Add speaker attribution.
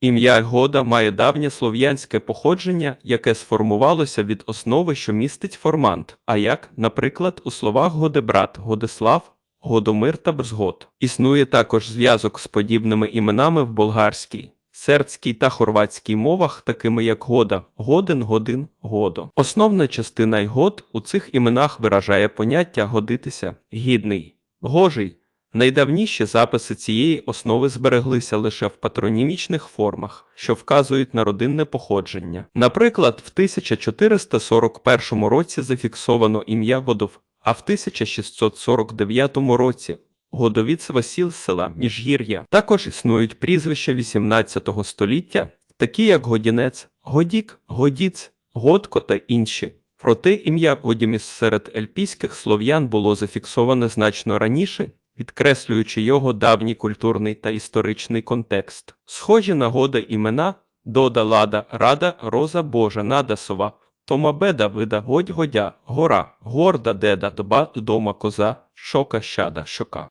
Speaker 1: Ім'я Года має давнє слов'янське походження, яке сформувалося від основи, що містить формант, а як, наприклад, у словах Годебрат, Годислав, Годомир та Бзгод. Існує також зв'язок з подібними іменами в болгарській, сербській та хорватській мовах, такими як Года, Годин, Годин, Годо. Основна частина й год у цих іменах виражає поняття годитися, гідний, гожий. Найдавніші записи цієї основи збереглися лише в патронімічних формах, що вказують на родинне походження. Наприклад, в 1441 році зафіксовано ім'я Годов, а в 1649 році Годовіц Васіл села Міжгір'я. Також існують прізвища 18 століття, такі як Годінець, Годік, Годіц, Годко та інші. Проте ім'я Годіміс серед ельпійських слов'ян було зафіксоване значно раніше, підкреслюючи його давній культурний та історичний контекст. Схожі нагода імена Дода Лада, Рада, Роза Божа, Нада Сова, Томабеда Вида, Годь Годя, Гора, Горда Деда, Доба, Дома Коза, Шока Щада, Шока.